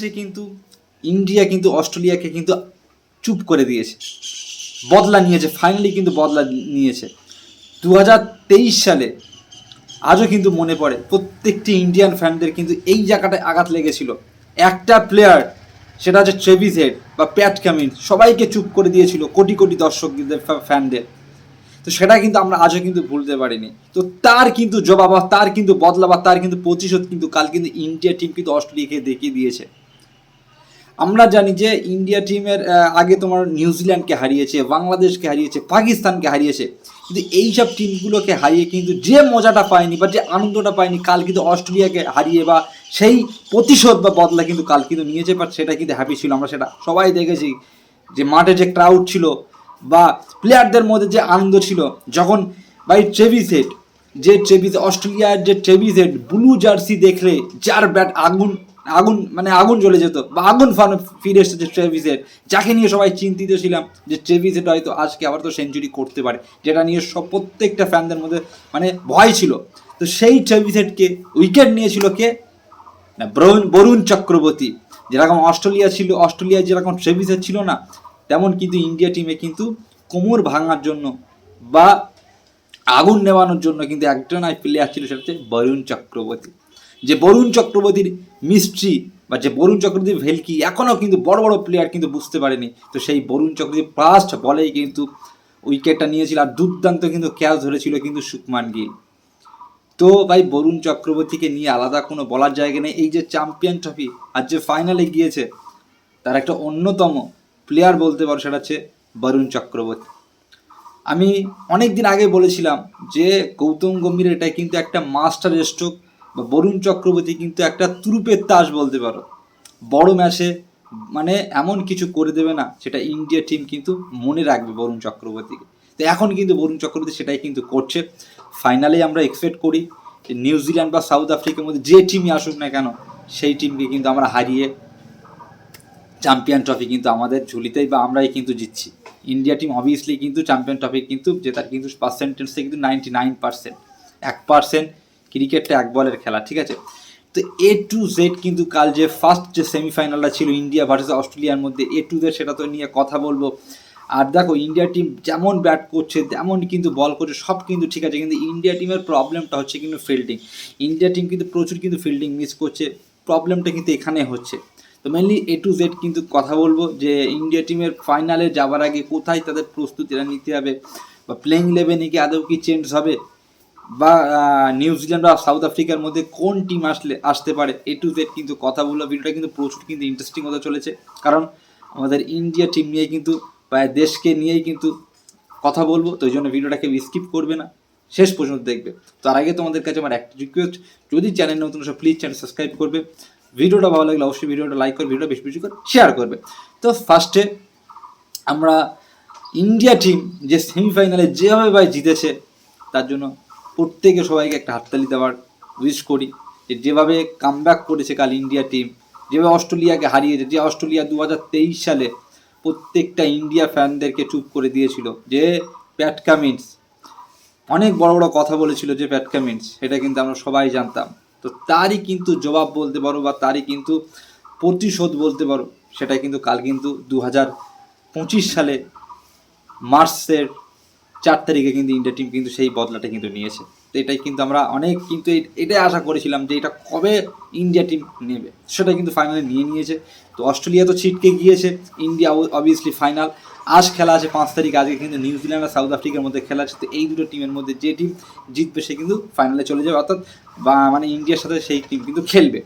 সে কিন্তু ইন্ডিয়া কিন্তু অস্ট্রেলিয়াকে কিন্তু চুপ করে দিয়েছে। বদলা নিয়েছে ফাইনালি কিন্তু বদলা নিয়েছে। দু হাজার তেইশ সালে আজও কিন্তু মনে পড়ে, প্রত্যেকটি ইন্ডিয়ান ফ্যানদের কিন্তু এই জায়গাটায় আঘাত লেগেছিল। একটা প্লেয়ার সেটা হচ্ছে ট্রেভিস হেড বা প্যাট কামিন সবাইকে চুপ করে দিয়েছিল কোটি কোটি দর্শকদের ফ্যানদের তো সেটা কিন্তু আমরা আজও কিন্তু ভুলতে পারিনি। তো তার কিন্তু জবাব তার কিন্তু বদলা বা তার কিন্তু প্রতিশোধ কিন্তু কাল কিন্তু ইন্ডিয়া টিম কিন্তু অস্ট্রেলিয়াকে দেখিয়ে দিয়েছে। আমরা জানি যে ইন্ডিয়া টিমের আগে তোমার নিউজিল্যান্ডকে হারিয়েছে বাংলাদেশকে হারিয়েছে পাকিস্তানকে হারিয়েছে। কিন্তু এইসব টিমগুলোকে হারিয়ে কিন্তু যে মজাটা পায়নি বা যে আনন্দটা পায়নি, কাল কিন্তু অস্ট্রেলিয়াকে হারিয়ে বা সেই প্রতিশোধ বা বদলা কিন্তু কাল কিন্তু নিয়েছে বাট সেটা কিন্তু হ্যাপি ছিল। আমরা সেটা সবাই দেখেছি যে মাঠে যে ক্রাউড ছিল বা প্লেয়ারদের মধ্যে যে আনন্দ ছিল, যখন বাই ট্রেভিস হেড যে ট্রেভিস অস্ট্রেলিয়ার যে ট্রেভিস হেড ব্লু জার্সি দেখলে, যার ব্যাট আগুন আগুন মানে আগুন জ্বলে যেত, বা আগুন ফান, ফিরে এসেছে ট্রেভিসের যাকে নিয়ে সবাই চিন্তিত ছিলাম, যে ট্রেভিসের হয়তো আজকে আবার তো সেঞ্চুরি করতে পারে, যেটা নিয়ে সব প্রত্যেকটা ফ্যানদের মধ্যে মানে ভয় ছিল। তো সেই ট্রেভিসেটকে উইকেট নিয়েছিল কে? না, বরুণ বরুণ চক্রবর্তী। যেরকম অস্ট্রেলিয়া ছিল অস্ট্রেলিয়া যেরকম ট্রেভিসের ছিল না, তেমন কিন্তু ইন্ডিয়া টিমে কিন্তু কোমর ভাঙার জন্য বা আগুন নেওয়ানোর জন্য কিন্তু একজন আই প্লেয়ার ছিল সেটা হচ্ছে বরুণ চক্রবর্তী। যে বরুণ চক্রবর্তীর মিস্ট্রি বা যে বরুণ চক্রবর্তীর ভেলকি, এখনও কিন্তু বড় বড় প্লেয়ার কিন্তু বুঝতে পারেনি। তো সেই বরুণ চক্রবর্তী ফার্স্ট বলেই কিন্তু উইকেটটা নিয়েছিল আর দুর্দান্ত কিন্তু ক্যাচ ধরেছিল কিন্তু সুকমান গিল। তো ভাই, বরুণ চক্রবর্তীকে নিয়ে আলাদা কোনো বলার জায়গা নেই। এই যে চ্যাম্পিয়ন ট্রফি আর যে ফাইনালে গিয়েছে, তার একটা অন্যতম প্লেয়ার বলতে পারো, সেটা হচ্ছে বরুণ চক্রবর্তী। আমি অনেক দিন আগে বলেছিলাম যে গৌতম গম্ভীর এটা কিন্তু একটা মাস্টার স্ট্রোক বা বরুণ চক্রবর্তী কিন্তু একটা তুরুপের তাস বলতে পারো। বড় ম্যাচে মানে এমন কিছু করে দেবে না, সেটা ইন্ডিয়া টিম কিন্তু মনে রাখবে বরুণ চক্রবর্তীকে। তো এখন কিন্তু বরুণ চক্রবর্তী সেটাই কিন্তু করছে। ফাইনালে আমরা এক্সপেক্ট করি যে নিউজিল্যান্ড বা সাউথ আফ্রিকার মধ্যে যে টিমই আসুক না কেন, সেই টিমকে কিন্তু আমরা হারিয়ে চ্যাম্পিয়ন ট্রফি কিন্তু আমাদের ঝুলিতেই বা আমরাই কিন্তু জিতছি। ইন্ডিয়া টিম অবভিয়াসলি কিন্তু চ্যাম্পিয়ন ট্রফি কিন্তু জেতার কিন্তু পার্সেন্টেজটা কিন্তু নাইনটি নাইন পার্সেন্ট এক পার্সেন্ট ক্রিকেটটা এক বলের খেলা, ঠিক আছে? তো এ টু জেড কিন্তু কাল যে ফার্স্ট যে সেমিফাইনালটা ছিল ইন্ডিয়া ভার্সেস অস্ট্রেলিয়ার মধ্যে এ টু জেড সেটা তো নিয়ে কথা বলব। আর দেখো, ইন্ডিয়া টিম যেমন ব্যাট করছে, তেমন কিন্তু বল করছে, সব কিন্তু ঠিক আছে, কিন্তু ইন্ডিয়া টিমের প্রবলেমটা হচ্ছে কিন্তু ফিল্ডিং ইন্ডিয়া টিম কিন্তু প্রচুর কিন্তু ফিল্ডিং মিস করছে প্রবলেমটা কিন্তু এখানে হচ্ছে। তো মেনলি এ টু জেড কিন্তু কথা বলব যে, ইন্ডিয়া টিমের ফাইনালে যাওয়ার আগে কোথায় তাদের প্রস্তুতিটা নিতে হবে? বা প্লেইং ইলেভেনে কি আদৌ কি চেঞ্জ হবে? বা নিউজিল্যান্ড বা সাউথ আফ্রিকার মধ্যে কোন টিম আসলে, আসতে পারে এ টু জেড কিন্তু কথা বলব ভিডিওটা কিন্তু প্রচুর কিন্তু ইন্টারেস্টিং হতে চলেছে। কারণ আমাদের ইন্ডিয়া টিম নিয়ে কিন্তু প্রায় দেশকে নিয়েই কিন্তু কথা বলব, তো ওই জন্য ভিডিওটাকে স্কিপ করবে না। শেষ পর্যন্ত দেখবে। তার আগে তোমাদের কাছে আমার একটা রিকোয়েস্ট যদি চ্যানেল নতুন সব প্লিজ চ্যানেল সাবস্ক্রাইব করবে। ভিডিওটা ভালো লাগলে অবশ্যই ভিডিওটা লাইক করে, ভিডিওটা বেশি বেশি করে শেয়ার করবে। তো ফার্স্টে আমরা ইন্ডিয়া টিম যে সেমিফাইনালে যেভাবে ভাই জিতেছে, তার জন্য প্রত্যেকে সবাইকে একটা হাততালি দেওয়ার উইশ করি যে যেভাবে কামব্যাক করেছে কাল ইন্ডিয়া টিম যেভাবে অস্ট্রেলিয়াকে হারিয়েছে, যে অস্ট্রেলিয়া দু হাজার তেইশ সালে প্রত্যেকটা ইন্ডিয়া ফ্যানদেরকে চুপ করে দিয়েছিল যে প্যাট কামিন্স অনেক বড় বড় কথা বলেছিল যে প্যাট কামিন্স সেটা কিন্তু আমরা সবাই জানতাম। তো তারই কিন্তু জবাব বলতে পারো বা তারই কিন্তু প্রতিশোধ বলতে পারো, সেটা কিন্তু কাল কিন্তু দু হাজার পঁচিশ সালে মার্চের চার তারিখে কিন্তু ইন্ডিয়া টিম কিন্তু সেই বদলাটা কিন্তু নিয়েছে। তো এটাই কিন্তু আমরা অনেক কিন্তু এটাই আশা করেছিলাম যে এটা কবে ইন্ডিয়া টিম নেবে। সেটা কিন্তু ফাইনালে নিয়ে নিয়েছে। তো অস্ট্রেলিয়া তো ছিটকে গিয়েছে। ইন্ডিয়া অবভিয়াসলি ফাইনাল আজ খেলা আছে পাঁচ তারিখ। আজকে কিন্তু নিউজিল্যান্ড আর সাউথ আফ্রিকার মধ্যে খেলা আছে। তো এই দুটো টিমের মধ্যে যে টিম জিতবে সে কিন্তু ফাইনালে চলে যাবে। অর্থাৎ বা মানে ইন্ডিয়ার সাথে সেই টিম কিন্তু খেলবে।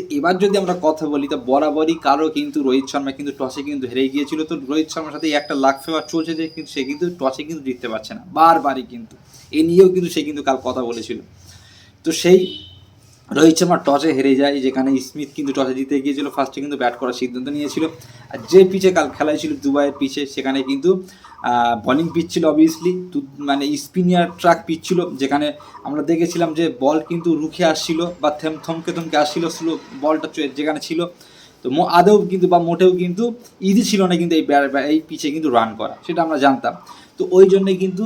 তো এবার যদি আমরা কথা বলি, তো বরাবরই কারও কিন্তু রোহিত শর্মা কিন্তু টসে কিন্তু হেরে গিয়েছিল। তো রোহিত শর্মার সাথে একটা লাখ ফেভার চলছে যে কিন্তু সে কিন্তু টসে কিন্তু জিততে পারছে না, বারবারই কিন্তু। এ নিয়েও কিন্তু সে কিন্তু কাল কথা বলেছিল। তো সেই রোহিত শর্মা টসে হেরে যায়, যেখানে স্মিথ কিন্তু টসে জিতে গিয়েছিল ফার্স্টে কিন্তু ব্যাট করার সিদ্ধান্ত নিয়েছিল। আর যে পিচে কাল খেলা ছিল দুবাইয়ের পিচে সেখানে কিন্তু বলিং পিচ ছিল অবভিয়াসলি মানে স্পিনিয়ার ট্রাক পিচ ছিল, যেখানে আমরা দেখেছিলাম যে বল কিন্তু রুখে আসছিল বা থেম, থমকে থমকে আসছিল স্লো বলটা যেখানে ছিল। তো মো- আদৌ কিন্তু বা মোটেও কিন্তু ইজি ছিল না কিন্তু এই এই পিচে কিন্তু রান করা, সেটা আমরা জানতাম। তো ওই জন্যে কিন্তু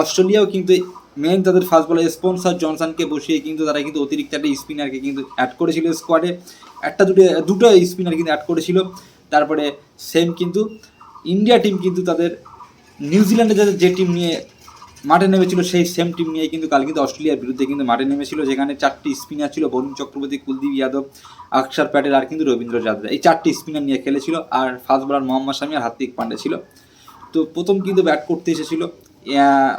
অস্ট্রেলিয়াও কিন্তু মেন তাদের ফার্স্ট বলে স্পন্সর জনসনকে বসিয়ে কিন্তু তারা কিন্তু অতিরিক্ত একটা স্পিনারকে কিন্তু অ্যাড করেছিল স্কোয়াডে একটা দুটো দুটো স্পিনার কিন্তু অ্যাড করেছিল। তারপরে সেম কিন্তু ইন্ডিয়া টিম কিন্তু তাদের নিউজিল্যান্ডে যাদের যে টিম নিয়ে মাঠে নেমেছিল, সেই সেম টিম নিয়ে কিন্তু কাল কিন্তু অস্ট্রেলিয়ার বিরুদ্ধে কিন্তু মাঠে নেমেছিল, যেখানে চারটি স্পিনার ছিল, বরুণ চক্রবর্তী, কুলদীপ যাদব অক্ষর প্যাটেল আর কিন্তু রবীন্দ্র জাদেজা এই চারটি স্পিনার নিয়ে খেলেছিল, আর ফার্স্ট বোলার মোহাম্মদ শামি আর হার্দিক পান্ডে ছিল। তো প্রথম কিন্তু ব্যাট করতে এসেছিল।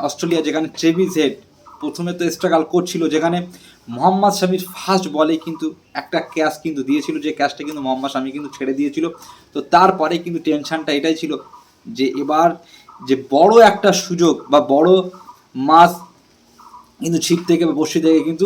অস্ট্রেলিয়া যেখানে ট্রেভিস হেড প্রথমে তো স্ট্রাগল করছিল, যেখানে মোহাম্মদ শামির ফার্স্ট বলে কিন্তু একটা ক্যাচ কিন্তু দিয়েছিল, যে ক্যাচটা কিন্তু মোহাম্মদ শামি কিন্তু ছেড়ে দিয়েছিল। তো তারপরে কিন্তু টেনশানটা এটাই ছিল যে এবার যে বড় একটা সুযোগ বা বড় মাছ কিন্তু ছিপ থেকে বা বসে থেকে কিন্তু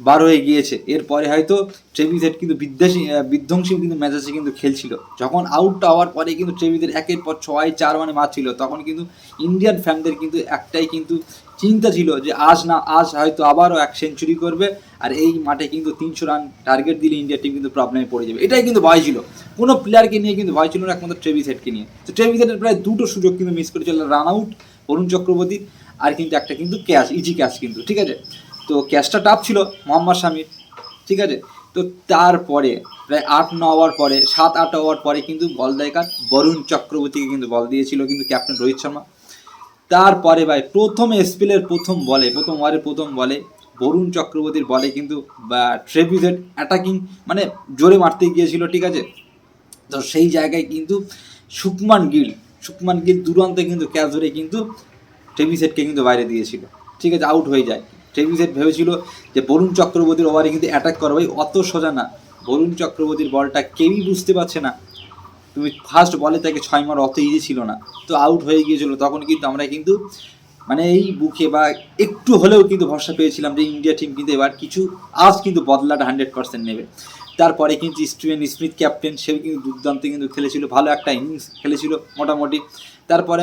বার হয়ে গিয়েছে। এরপরে হয়তো ট্রেভিস হেড কিন্তু বিধ্বংসী বিধ্বংসী কিন্তু ম্যাচেসে কিন্তু খেলছিল। যখন আউটটা হওয়ার পরে কিন্তু ট্রেভিসের একের পর ছয়, চার মানে মারছিল, তখন কিন্তু ইন্ডিয়ান ফ্যানদের কিন্তু একটাই কিন্তু চিন্তা ছিল যে আজ না, আজ হয়তো আবারও এক সেঞ্চুরি করবে আর এই মাঠে কিন্তু তিনশো রান টার্গেট দিলে ইন্ডিয়া টিম কিন্তু প্রবলেমে পড়ে যাবে। এটাই কিন্তু ভয় ছিল। কোনো প্লেয়ারকে নিয়ে কিন্তু ভয় ছিল না, একমাত্র ট্রেভিস হেডকে নিয়ে। তো ট্রেভিস হেডের প্রায় দুটো সুযোগ কিন্তু মিস করেছিল রান আউট অরুণ চক্রবর্তী আর কিন্তু একটা কিন্তু ক্যাশ ইজি ক্যাচ কিন্তু, ঠিক আছে? তো ক্যাচটা টাফ ছিল, মোহাম্মদ শামির ঠিক আছে? তো তারপরে প্রায় আট, ন ওভার পরে, সাত, আট ওভার পরে কিন্তু বল দেয় কার? বরুণ চক্রবর্তীকে কিন্তু বল দিয়েছিল কিন্তু ক্যাপ্টেন রোহিত শর্মা। তারপরে ভাই, প্রথম স্পেলের প্রথম বলে, প্রথম ওভারের প্রথম বলে, বরুণ চক্রবর্তীর বলে কিন্তু, বা ট্রেভিজেড অ্যাটাকিং মানে জোরে মারতে গিয়েছিল, ঠিক আছে? তো সেই জায়গায় কিন্তু সুকমান গিল সুকমান গিল দুরন্তে কিন্তু ক্যাচ ধরে কিন্তু ট্রেভিসেটকে কিন্তু বাইরে দিয়েছিল, ঠিক আছে? আউট হয়ে যায়। ট্রেভিসেট ভেবেছিল যে বরুণ চক্রবর্তীর ওভারে কিন্তু অ্যাটাক করা ভাই অত সোজা না। বরুণ চক্রবর্তীর বলটা কেউই বুঝতে পারছে না। তুমি ফার্স্ট বলে তাকে ছয় মার অত ইজি ছিল না। তো আউট হয়ে গিয়েছিল। তখন কিন্তু আমরা কিন্তু মানে এই বুকে বা একটু হলেও কিন্তু ভরসা পেয়েছিলাম যে ইন্ডিয়া টিম কিন্তু এবার কিছু আজ কিন্তু বদলাটা হান্ড্রেড পার্সেন্ট নেবে। তারপরে কিন্তু স্টিভেন স্মিথ ক্যাপ্টেন সেও কিন্তু দুর্দান্ত কিন্তু খেলেছিল, ভালো একটা ইনিংস খেলেছিল মোটামুটি। তারপরে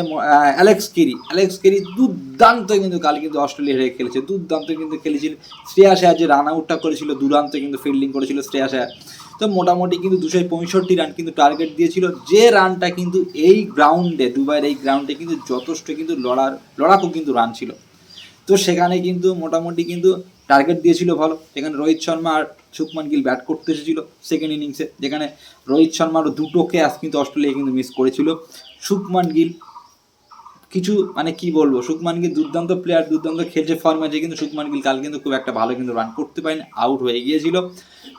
অ্যালেক্স কেরি অ্যালেক্স কেরি দুর্দান্ত কিন্তু কাল কিন্তু অস্ট্রেলিয়া হয়ে খেলেছে, দুর্দান্ত কিন্তু খেলেছিল। শ্রেয়া আয়ার যে রান আউটটা করেছিল, দুরান্ত কিন্তু ফিল্ডিং করেছিল শ্রেয়া আয়ার তো মোটামুটি কিন্তু দুশো পঁয়ষট্টি রান কিন্তু টার্গেট দিয়েছিল, যে রানটা কিন্তু এই গ্রাউন্ডে দুবাইয়ের এই গ্রাউন্ডে কিন্তু যথেষ্ট কিন্তু লড়ার, লড়াকু কিন্তু রান ছিল। তো সেখানে কিন্তু মোটামুটি কিন্তু টার্গেট দিয়েছিল ভালো। এখানে রোহিত শর্মা আর শুকমান গিল ব্যাট করতে এসেছিল সেকেন্ড ইনিংসে যেখানে রোহিত শর্মারও দুটো ক্যাচ কিন্তু অস্ট্রেলিয়া কিন্তু মিস করেছিল। শুকমান গিল কিছু মানে কি বলব, শুকমান গিল দুর্দান্ত প্লেয়ার দুর্দান্ত খেলছে ফর্ম আছে কিন্তু শুকমান গিল কাল কিন্তু খুব একটা ভালো কিন্তু রান করতে পারেনি আউট হয়ে গিয়েছিল।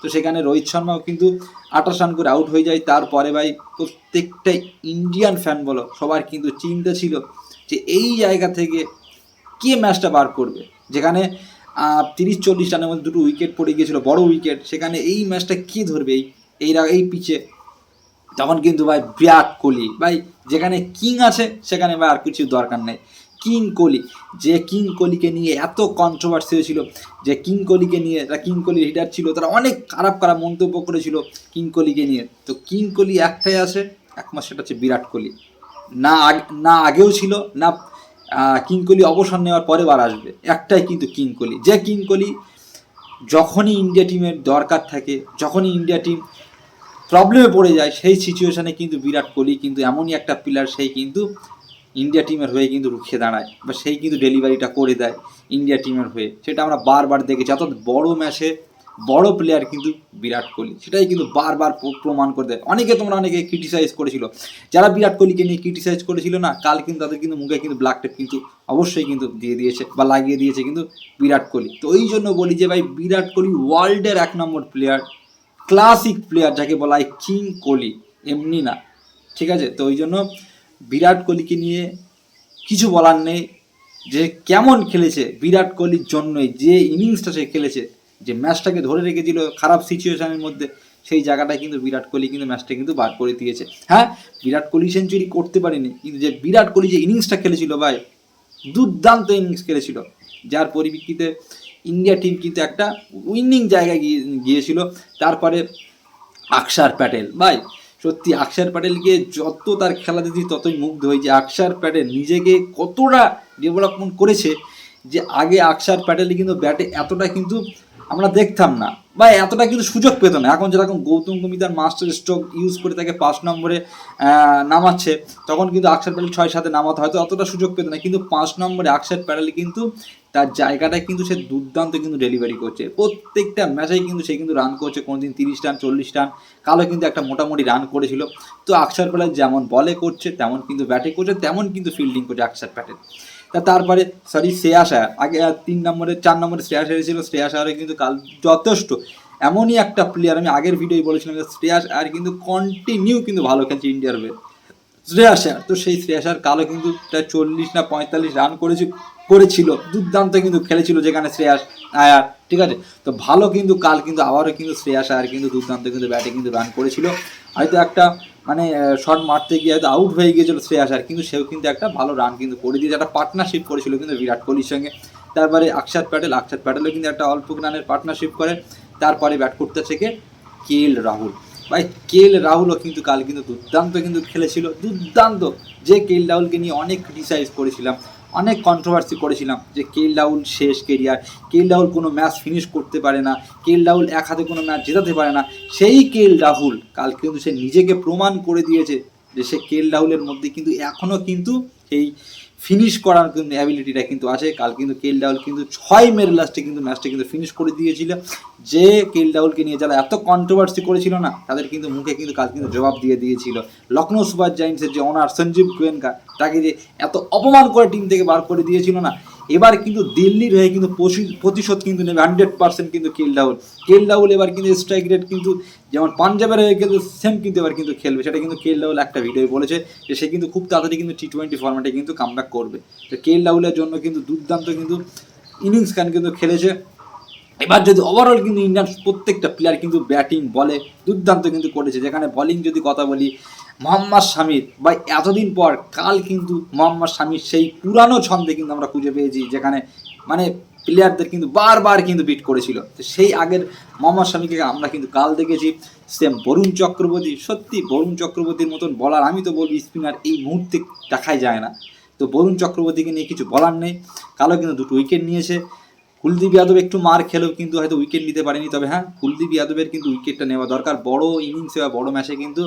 তো সেখানে রোহিত শর্মাও কিন্তু আঠাশ রান করে আউট হয়ে যায়। তারপরে ভাই প্রত্যেকটা ইন্ডিয়ান ফ্যান বলো, সবার কিন্তু চিন্তা ছিল যে এই জায়গা থেকে কে ম্যাচটা বার করবে? যেখানে তিরিশ চল্লিশ রানের মধ্যে দুটো উইকেট পড়ে গিয়েছিল, বড় উইকেট সেখানে এই ম্যাচটা কে ধরবে? এই এই এই পিচে তখন কিন্তু ভাই বিরাট কোহলি। ভাই, যেখানে কিং আছে, সেখানে ভাই আর কিছু দরকার নেই। কিং কোহলি। যে কিং কোহলিকে নিয়ে এত কন্ট্রোভার্সি হয়েছিল, যে কিং কোহলিকে নিয়ে তারা কিং কোহলি হিটার ছিল, তারা অনেক খারাপ খারাপ মন্তব্য করেছিল কিং কোহলিকে নিয়ে। তো কিং কোহলি একটাই আছে, একমাত্র সেটা হচ্ছে বিরাট কোহলি। না আগ- না আগেও ছিল, না আহ, কিং কোহলি অবসর নেওয়ার পরে বার আসবে। একটাই কিন্তু কিং কোহলি যে কিং কোহলি যখনই ইন্ডিয়া টিমের দরকার থাকে যখনই ইন্ডিয়া টিম প্রবলেমে পড়ে যায় সেই সিচুয়েশানে কিন্তু বিরাট কোহলি কিন্তু এমনই একটা প্লেয়ার সেই কিন্তু ইন্ডিয়া টিমের হয়ে কিন্তু রুখে দাঁড়ায় বা সেই কিন্তু ডেলিভারিটা করে দেয় ইন্ডিয়া টিমের হয়ে। সেটা আমরা বারবার দেখেছি। অর্থাৎ বড় ম্যাচে বড় প্লেয়ার কিন্তু বিরাট কোহলি। সেটাই কিন্তু বারবার প্রমাণ করে দেয়। অনেকে তোমরা অনেকে ক্রিটিসাইজ করেছিল। যারা বিরাট কোহলিকে নিয়ে ক্রিটিসাইজ করেছিল না, কাল কিন্তু তাদের কিন্তু মুখে কিন্তু ব্ল্যাক টেপ কিন্তু অবশ্যই কিন্তু দিয়ে দিয়েছে বা লাগিয়ে দিয়েছে কিন্তু বিরাট কোহলি। তো ওই জন্য বলি যে ভাই, বিরাট কোহলি ওয়ার্ল্ডের এক নম্বর প্লেয়ার ক্লাসিক প্লেয়ার যাকে বলা হয় কিং কোহলি। এমনি না। ঠিক আছে? তো ওই জন্য বিরাট কোহলিকে নিয়ে কিছু বলার নেই। যে কেমন খেলেছে বিরাট কোহলির জন্যই, যে ইনিংসটা সে খেলেছে যে ম্যাচটাকে ধরে রেখেছিল খারাপ সিচুয়েশনের মধ্যে, সেই জায়গাটা কিন্তু বিরাট কোহলি কিন্তু ম্যাচটা কিন্তু বার করে দিয়েছে। হ্যাঁ বিরাট কোহলি সেঞ্চুরি করতে পারেনি, কিন্তু যে বিরাট কোহলি যে ইনিংসটা খেলেছিল ভাই, দুর্দান্ত ইনিংস খেলেছিল। যার পরিপ্রেক্ষিতে ইন্ডিয়া টিম কিন্তু একটা উইনিং জায়গায় গিয়ে, গিয়েছিল। তারপরে আকসার প্যাটেল, ভাই, সত্যি আকসার প্যাটেলকে যত তার খেলা দেখি ততই মুগ্ধ হই যে আকসার প্যাটেল নিজেকে কতটা ডেভেলপমেন্ট করেছে যে আগে আকসার প্যাটেল কিন্তু ব্যাটে এতটা কিন্তু আমরা দেখতাম না। বা এতটা কিন্তু সুযোগ পেত না। এখন যেরকম Gautam Gambhir master stroke use করে তাকে পাঁচ নম্বরে নামাচ্ছে, তখন কিন্তু আকসার প্যাটেল ছয় সাথে নামাতে হয়তো অতটা সুযোগ পেত না। কিন্তু পাঁচ নম্বরে আকসার প্যাটেল কিন্তু তার জায়গাটা কিন্তু সে দুর্দান্ত কিন্তু ডেলিভারি করছে। প্রত্যেকটা ম্যাচেই কিন্তু সে কিন্তু রান করছে। কোনোদিন তিরিশ রান চল্লিশ রান কালো কিন্তু একটা মোটামুটি রান করেছিল। তো আকসার প্যাটেল যেমন বলে করছে, তেমন কিন্তু ব্যাটে করছে, তেমন কিন্তু ফিল্ডিং করছে আকসার প্যাটেল তারপরে সরি শ্রেয়াস আগে তিন নম্বরে, চার নম্বরে শ্রেয়াস আয়ার ছিল শ্রেয়াস আয়ারে কিন্তু কাল যথেষ্ট। এমনই একটা প্লেয়ার আমি আগের ভিডিওই বলেছিলাম যে শ্রেয়াস আয়ার কিন্তু কন্টিনিউ কিন্তু ভালো খেলছে ইন্ডিয়ার হয়ে। শ্রেয়াস আয়ার তো সেই শ্রেয়াস আয়ার কালো কিন্তু প্রায় চল্লিশ না পঁয়তাল্লিশ রান করেছে, করেছিল। দুর্দান্ত কিন্তু খেলেছিল যেখানে শ্রেয়াস, আয়ার, ঠিক আছে? তো ভালো কিন্তু কাল কিন্তু আবারও কিন্তু শ্রেয়াস, আয়ার কিন্তু দুর্দান্ত কিন্তু ব্যাটে কিন্তু রান করেছিল। হয়তো একটা মানে শট মারতে গিয়ে হয়তো আউট হয়ে গিয়েছিল শ্রেয়াস আয়ার কিন্তু সেও কিন্তু একটা ভালো রান কিন্তু করে দিয়েছে। একটা পার্টনারশিপ করেছিল কিন্তু বিরাট কোহলির সঙ্গে। তারপরে অক্ষাত প্যাটেল অক্ষাত প্যাটেলও কিন্তু একটা অল্প রানের পার্টনারশিপ করে। তারপরে ব্যাট করতে শেখে কে এল রাহুল। ভাই কে এল রাহুলও কিন্তু কাল কিন্তু দুর্দান্ত কিন্তু খেলেছিল। দুর্দান্ত। যে কে এল রাহুলকে নিয়ে অনেক ক্রিটিসাইজ করেছিলাম, অনেক কন্ট্রোভার্সি করেছিলাম যে কেল, রাহুল শেষ কেরিয়ার কেল, রাহুল কোনো ম্যাচ ফিনিশ করতে পারে না কে এল রাহুল এক হাতে কোনো ম্যাচ জেতাতে পারে না। সেই কে এল রাহুল কাল কিন্তু সে নিজেকে প্রমাণ করে দিয়েছে যে সে কে এল রাহুলের মধ্যে কিন্তু এখনও কিন্তু এই ফিনিশ করার কিন্তু অ্যাবিলিটিটা কিন্তু আছে। কাল কিন্তু কেল ডাউল কিন্তু ছয় মেরে লাস্টে কিন্তু ম্যাচটা কিন্তু ফিনিশ করে দিয়েছিল। যে কেল ডাউলকে নিয়ে যারা এত কন্ট্রোভার্সি করেছিল না, তাদের কিন্তু মুখে কিন্তু কাল কিন্তু জবাব দিয়ে দিয়েছিল। লখনৌ সুপার জায়েন্টসের যে ওনার সঞ্জীব গোয়েঙ্কা তাকে যে এত অপমান করে টিম থেকে বার করে দিয়েছিল না এবার কিন্তু দিল্লির হয়ে কিন্তু প্রতিশোধ কিন্তু নেবে হান্ড্রেড পার্সেন্ট কিন্তু কেল রাহুল কেল রাহুল এবার কিন্তু স্ট্রাইক রেট কিন্তু যেমন পাঞ্জাবের হয়ে কিন্তু সেম কিন্তু এবার কিন্তু খেলবে। সেটা কিন্তু কেল রাহুল একটা ভিডিও বলেছে যে সে কিন্তু খুব তাড়াতাড়ি কিন্তু টি টোয়েন্টি ফর্মেটে কিন্তু কামব্যাক করবে। তো কেল রাহুলের জন্য কিন্তু দুর্দান্ত কিন্তু ইনিংস খান কিন্তু খেলেছে। এবার যদি ওভারঅল কিন্তু ইন্ডিয়ান প্রত্যেকটা প্লেয়ার কিন্তু ব্যাটিং বলে, দুর্দান্ত কিন্তু করেছে। যেখানে বলিং যদি কথা বলি মোহাম্মদ শামির বা এতদিন পর, কাল কিন্তু মোহাম্মদ শামির সেই পুরানো ছন্দে কিন্তু আমরা খুঁজে পেয়েছি, যেখানে মানে প্লেয়ারদের কিন্তু বারবার কিন্তু বিট করেছিল। তো সেই আগের মোহাম্মদ শামিকে আমরা কিন্তু কাল দেখেছি। সেম বরুণ চক্রবর্তী, সত্যি বরুণ চক্রবর্তীর মতন বলার আমি তো বলব স্পিনার এই মুহূর্তে দেখাই যায় না। তো বরুণ চক্রবর্তীকে নিয়ে কিছু বলার নেই। কালো কিন্তু দুটো উইকেট নিয়েছে। কুলদীপ যাদব একটু মার খেলেও কিন্তু হয়তো উইকেট নিতে পারেনি, তবে হ্যাঁ কুলদীপ যাদবের কিন্তু উইকেটটা নেওয়া দরকার। বড় ইনিংসে বা বড় ম্যাচে কিন্তু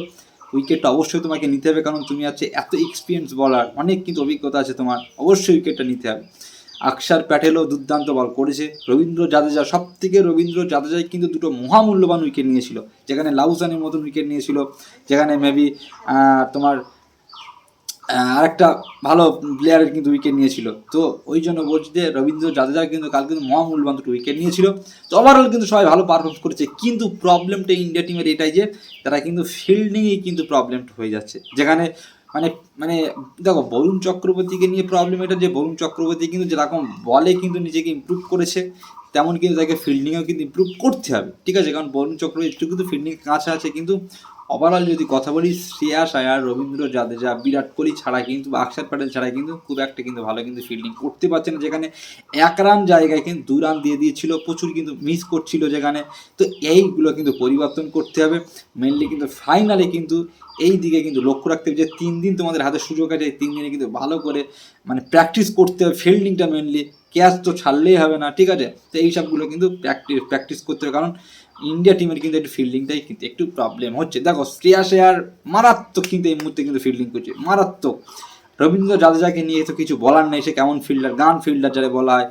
উইকেটটা অবশ্যই তোমাকে নিতে হবে, কারণ তুমি আছে এত এক্সপিরিয়েন্স বলার অনেক কিন্তু অভিজ্ঞতা আছে তোমার, অবশ্যই উইকেটটা নিতে হবে। আকসার প্যাটেলও দুর্দান্ত বল করেছে। রবীন্দ্র জাদেজা সব থেকে রবীন্দ্র জাদেজাই কিন্তু দুটো মহামূল্যবান উইকেট নিয়েছিল। যেখানে লাউসানের মতন উইকেট নিয়েছিল, যেখানে মেবি তোমার আরেকটা ভালো প্লেয়ারের কিন্তু উইকেট নিয়েছিল। তো ওই জন্য বলছি যে রবীন্দ্র জাদেজা কিন্তু কাল কিন্তু মহামূল্যবান দুটো উইকেট নিয়েছিল। তো ওভারঅল কিন্তু সবাই ভালো পারফর্ম করেছে। কিন্তু প্রবলেমটা ইন্ডিয়া টিমের এটাই যে, তারা কিন্তু ফিল্ডিংয়েই কিন্তু প্রবলেমটা হয়ে যাচ্ছে। যেখানে মানে মানে দেখো বরুণ চক্রবর্তীকে নিয়ে প্রবলেম এটা যে বরুণ চক্রবর্তী কিন্তু যেরকম বলে কিন্তু নিজেকে ইমপ্রুভ করেছে। তেমন কিন্তু তাকে ফিল্ডিংয়েও কিন্তু ইমপ্রুভ করতে হবে, ঠিক আছে? কারণ বরুণ একটু কিন্তু ফিল্ডিং কাছে আছে, কিন্তু ওভারঅল যদি কথা বলি, শ্রেয়াস আয়ার, রবীন্দ্র জাদেজা, বিরাট কোহলি ছাড়া কিন্তু অক্ষর প্যাটেল ছাড়া কিন্তু খুব একটা কিন্তু ভালো কিন্তু ফিল্ডিং করতে পারছে না, যেখানে এক রান জায়গায় কিন্তু দু রান দিয়ে দিয়েছিল, প্রচুর কিন্তু মিস করছিল যেখানে। তো এইগুলো কিন্তু পরিবর্তন করতে হবে। মেনলি কিন্তু ফাইনালে কিন্তু এই দিকে কিন্তু লক্ষ্য রাখতে হবে যে, তিন দিন তোমাদের হাতে সুযোগ আছে, এই তিন দিনে কিন্তু ভালো করে মানে প্র্যাকটিস করতে হবে ফিল্ডিংটা মেনলি ক্যাচ তো ছাড়লেই হবে না, ঠিক আছে? তো এই সবগুলো কিন্তু প্র্যাকটিস প্র্যাকটিস করতে হবে। কারণ ইন্ডিয়া টিমের কিন্তু একটু ফিল্ডিংটাই কিন্তু একটু প্রবলেম হচ্ছে। দেখো শ্রেয়াস আয়ার মারাত্মক কিন্তু এই মুহূর্তে কিন্তু ফিল্ডিং করছে, মারাত্মক। রবীন্দ্র জাদেজাকে নিয়ে তো কিছু বলার নেই, সে কেমন ফিল্ডার গান ফিল্ডার যারা বলা হয়।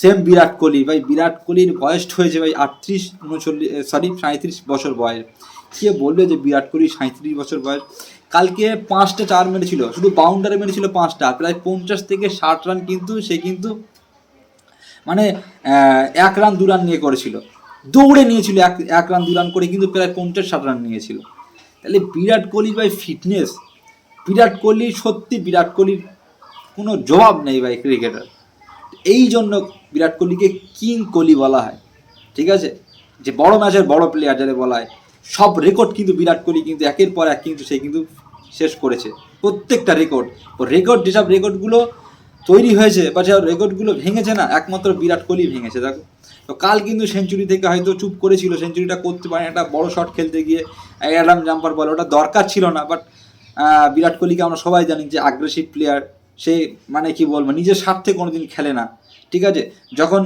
সেম বিরাট কোহলি, ভাই, বিরাট কোহলির বয়স হয়েছে ভাই আটত্রিশ, উনচল্লিশ সরি সাঁত্রিশ বছর বয়স। কে বলবে যে বিরাট কোহলি সাঁত্রিশ বছর বয়স? কালকে পাঁচটা চার মেরেছিল, শুধু বাউন্ডারে মেরেছিল পাঁচটা, প্রায় পঞ্চাশ থেকে ষাট রান কিন্তু সে কিন্তু মানে এক রান, দু রান নিয়ে করেছিল। দৌড়ে নিয়েছিল, এক এক রান, দু রান করে কিন্তু প্রায় পঞ্চাশ, ষাট রান নিয়েছিল। তাহলে বিরাট কোহলি ভাই ফিটনেস বিরাট কোহলি সত্যি বিরাট কোহলির কোনো জবাব নেই ভাই ক্রিকেটার এই জন্য বিরাট কোহলিকে কিং কোহলি বলা হয়। ঠিক আছে? যে বড় ম্যাচের বড় প্লেয়ার যাদের বলা হয়। সব রেকর্ড কিন্তু বিরাট কোহলি কিন্তু একের পর এক কিন্তু সে কিন্তু শেষ করেছে। প্রত্যেকটা রেকর্ড রেকর্ড যেসব রেকর্ডগুলো তৈরি হয়েছে, বা যে রেকর্ডগুলো ভেঙেছে না, একমাত্র বিরাট কোহলি ভেঙেছে, দেখো। তো কাল কিন্তু সেঞ্চুরি থেকে হয়তো চুপ করেছিল, সেঞ্চুরিটা করতে পারে একটা বড় শট খেলতে গিয়ে অ্যাডাম জাম্পার বলে, ওটা দরকার ছিল না বাট বিরাট কোহলিকে আমরা সবাই জানি যে আগ্রেসিভ প্লেয়ার সে মানে কি বলব, নিজের স্বার্থে কোনোদিন খেলে না, ঠিক আছে? যখন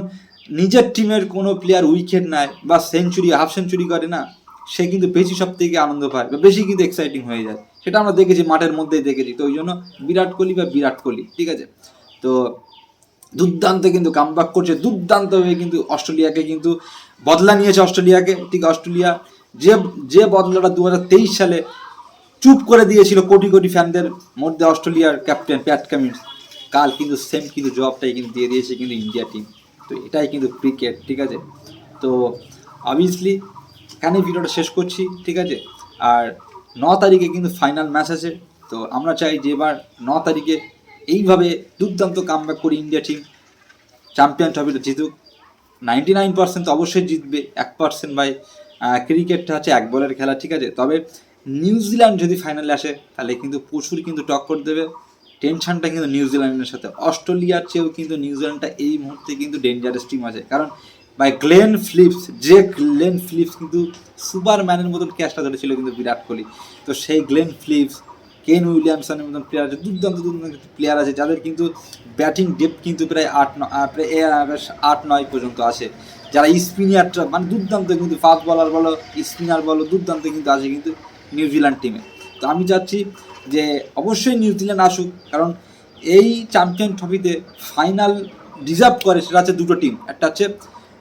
নিজের টিমের কোনো প্লেয়ার উইকেট নেয়, বা সেঞ্চুরি হাফ সেঞ্চুরি করে না, সে কিন্তু বেশি সব থেকে আনন্দ পায়, বা বেশি কিন্তু এক্সাইটিং হয়ে যায়। সেটা আমরা দেখেছি, মাঠের মধ্যেই দেখেছি, তো ওই জন্য বিরাট কোহলি বা বিরাট কোহলি, ঠিক আছে? তো দুর্দান্ত কিন্তু কামব্যাক করছে দুর্দান্তভাবে কিন্তু অস্ট্রেলিয়াকে কিন্তু বদলা নিয়েছে অস্ট্রেলিয়াকে। ঠিক অস্ট্রেলিয়া যে যে বদলাটা দু হাজার তেইশ সালে চুপ করে দিয়েছিল কোটি কোটি ফ্যানদের মধ্যে অস্ট্রেলিয়ার ক্যাপ্টেন প্যাট কামিন্স, কাল কিন্তু সেম কিন্তু জবাবটাই কিন্তু দিয়ে দিয়েছে কিন্তু ইন্ডিয়া টিম তো এটাই কিন্তু ক্রিকেট ঠিক আছে? তো অবভিয়াসলি এখানেই ভিডিওটা শেষ করছি, ঠিক আছে? আর ন তারিখে কিন্তু ফাইনাল ম্যাচ আছে। তো আমরা চাই যে এবার ন তারিখে এইভাবে দুর্দান্ত কামব্যাক করে ইন্ডিয়া টিম চ্যাম্পিয়ন ট্রফিটা জিতুক। নাইনটি নাইন পার্সেন্ট তো অবশ্যই জিতবে, এক পার্সেন্ট বাই ক্রিকেটটা হচ্ছে এক বলের খেলা, ঠিক আছে? তবে নিউজিল্যান্ড যদি ফাইনালে আসে, তাহলে কিন্তু প্রচুর কিন্তু টক্কর দেবে। টেনশনটা কিন্তু নিউজিল্যান্ডের সাথে। অস্ট্রেলিয়ার চেয়েও কিন্তু নিউজিল্যান্ডটা এই মুহূর্তে কিন্তু ডেঞ্জারাস টিম আছে। কারণ বাই গ্লেন ফিলিপস যে গ্লেন ফিলিপস কিন্তু সুপারম্যানের মতন ক্যাচটা ধরেছিল কিন্তু বিরাট কোহলি। তো সেই গ্লেন ফিলিপস কেন উইলিয়ামসনের মতন প্লেয়ার আছে দুর্দান্ত দুর্দান্ত প্লেয়ার আছে যাদের কিন্তু ব্যাটিং ডেপ কিন্তু প্রায় আট প্রায় আট, নয় পর্যন্ত আছে। যারা স্পিনারটা মানে দুর্দান্ত কিন্তু ফাস্ট বলার বলো স্পিনার বলো, দুর্দান্ত কিন্তু আছে কিন্তু নিউজিল্যান্ড টিমে তো আমি চাচ্ছি যে অবশ্যই নিউজিল্যান্ড আসুক, কারণ এই চ্যাম্পিয়ন ট্রফিতে ফাইনাল ডিজার্ভ করে সেটা হচ্ছে দুটো টিম একটা হচ্ছে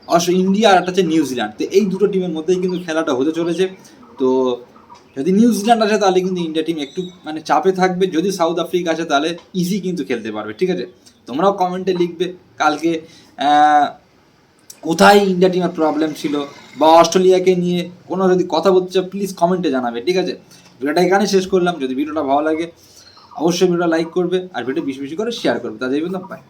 অবশ্য ইন্ডিয়া আর একটা হচ্ছে নিউজিল্যান্ড তো এই দুটো টিমের মধ্যেই কিন্তু খেলাটা হতে চলেছে। তো যদি নিউজিল্যান্ড আসে তাহলে কিন্তু ইন্ডিয়া টিম একটু মানে চাপে থাকবে। যদি সাউথ আফ্রিকা আসে তাহলে ইজি কিন্তু খেলতে পারবে, ঠিক আছে? তোমরাও কমেন্টে লিখবে কালকে কোথায় ইন্ডিয়া টিমের প্রবলেম ছিল বা অস্ট্রেলিয়াকে নিয়ে কোনো যদি কথা বলতে চাও প্লিজ কমেন্টে জানাবে, ঠিক আছে? ভিডিওটা এখানে শেষ করলাম। যদি ভিডিওটা ভালো লাগে, অবশ্যই ভিডিওটা লাইক করবে আর ভিডিও বেশি বেশি করে শেয়ার করবে। তাদের পাই